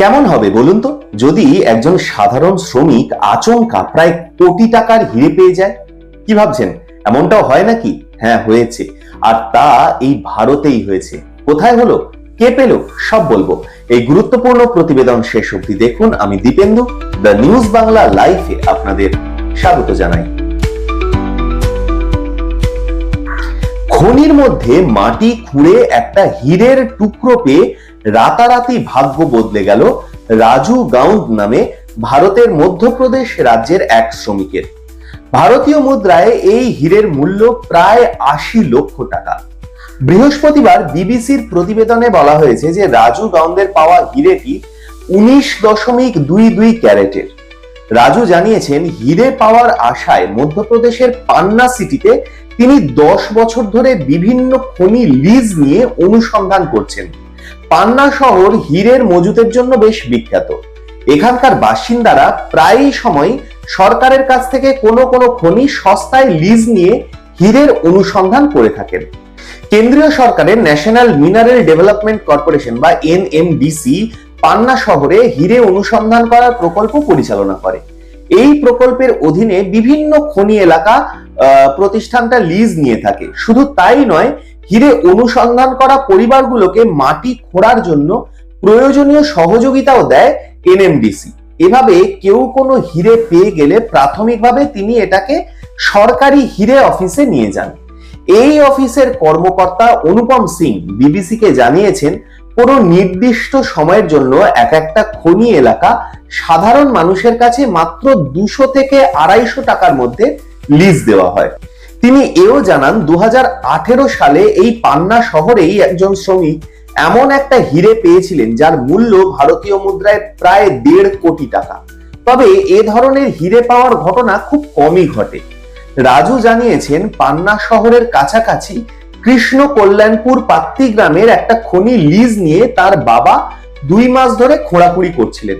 কেমন হবে বলুন তো? যদি একজন সাধারণ শ্রমিক আচমকা প্রায় কোটি টাকার হিরে পেয়ে যায়, কি ভাবছেন? এমনটাও হয় নাকি? হ্যাঁ হয়েছে। আর তা এই ভারতেই হয়েছে। কোথায় হলো? কে পেল? সব বলব। এই গুরুত্বপূর্ণ প্রতিবেদন শেষ অবধি দেখুন। আমি দীপেন্দু, দ্য নিউজ বাংলা লাইভে আপনাদের স্বাগত জানাই। খনির মধ্যে মাটি খুঁড়ে একটা হীরের টুকরো পেয়ে রাতারাতি ভাগ্য বদলে গেল রাজু গাউন্ড নামে ভারতের মধ্যপ্রদেশ রাজ্যের এক শ্রমিকের। ভারতীয় মুদ্রায় এই হীরের মূল্য প্রায় আশি লক্ষ টাকা। বৃহস্পতিবার বিবিসির প্রতিবেদনে বলা হয়েছে যে রাজু গাউন্ডের পাওয়া হিরেটি উনিশ দশমিক দুই দুই ক্যারেটের। রাজু জানিয়েছেন, হিরে পাওয়ার আশায় মধ্যপ্রদেশের পান্না সিটিতে তিনি দশ বছর ধরে বিভিন্ন খনি লিজ নিয়ে অনুসন্ধান করছেন। পান্না শহর হীরের মজুতের জন্য বেশ বিখ্যাত। এখানকার বাসিন্দারা প্রায়ই সময় সরকারের কাছ থেকে কোনো কোনো খনি সস্তায় লিজ নিয়ে হীরের অনুসন্ধান করে থাকেন। কেন্দ্রীয় সরকারের ন্যাশনাল মিনারেল ডেভেলপমেন্ট কর্পোরেশন বা এনএমডিসি পান্না শহরে হিরে অনুসন্ধান করার প্রকল্প পরিচালনা করে। এই প্রকল্পের অধীনে বিভিন্ন খনি এলাকা প্রতিষ্ঠানটা লিজ নিয়ে থাকে। শুধু তাই নয়, হিরে অনুসন্ধান করা পরিবারগুলোকে মাটি খোঁড়ার জন্য প্রয়োজনীয় সহযোগিতাও দেয় এনএমডিসি এভাবে কেউ কোনো হিরে পেয়ে গেলে প্রাথমিকভাবে তিনি এটাকে সরকারি হিরে অফিসে নিয়ে যান। এই অফিসের কর্মকর্তা অনুপম সিং বিবিসিকে জানিয়েছেন, কোনো নির্দিষ্ট সময়ের জন্য এক একটা খনি এলাকা সাধারণ মানুষের কাছে মাত্র দুশো থেকে আড়াইশো টাকার মধ্যে লিজ দেওয়া হয়। তিনি এও জানান দু হাজার আঠেরো সালে এই পান্না শহরেই একজন শ্রমিক এমন একটা হিরে পেয়েছিলেন যার মূল্য ভারতীয় মুদ্রায় প্রায় দেড় কোটি টাকা। তবে এ ধরনের হিরে পাওয়ার ঘটনা খুব কমই ঘটে। রাজু জানিয়েছেন, পান্না শহরের কাছাকাছি কৃষ্ণ কল্যাণপুর পাত্তি গ্রামের একটা খনি লিজ নিয়ে তার বাবা দুই মাস ধরে খোঁড়াখুড়ি করছিলেন।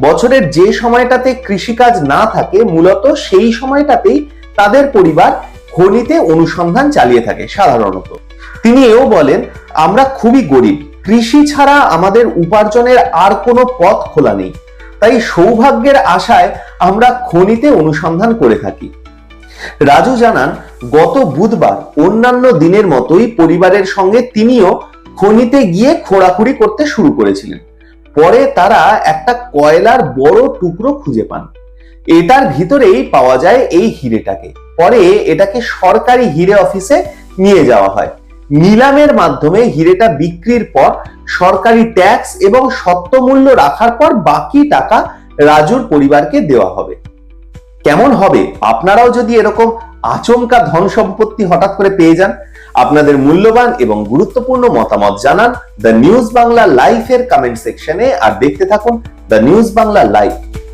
বছরের যে সময়টাতে কৃষিকাজ না থাকে, মূলত সেই সময়টাতেই তাদের পরিবার খনিতে অনুসন্ধান চালিয়ে থাকে সাধারণত। তিনি এও বলেন, আমরা খুবই গরিব। কৃষি ছাড়া আমাদের উপার্জনের আর কোনো পথ খোলা নেই। তাই সৌভাগ্যের আশায় আমরা খনিতে অনুসন্ধান করে থাকি। রাজু জানান, গত বুধবার অন্যান্য দিনের মতোই পরিবারের সঙ্গে তিনিও খনিতে গিয়ে খোঁড়াখুড়ি করতে শুরু করেছিলেন। পরে তারা একটা কয়লার বড় টুকরো খুঁজে পান। এটার ভিতরেই পাওয়া যায় এই হিরেটাকে। পরে এটাকে সরকারি হিরে অফিসে নিয়ে যাওয়া হয়। নিলামের মাধ্যমে হিরেটা বিক্রির পর সরকারি ট্যাক্স এবং সত্যমূল্য রাখার পর বাকি টাকা রাজুর পরিবারকে দেওয়া হবে। কেমন হবে? আপনারাও যদি এরকম আচমকা ধন সম্পত্তি হঠাৎ করে পেয়ে যান, আপনাদের মূল্যবান এবং গুরুত্বপূর্ণ মতামত জানান দ্য নিউজ বাংলা লাইভ এর কমেন্ট সেকশনে। আর দেখতে থাকুন দ্য নিউজ বাংলা লাইভ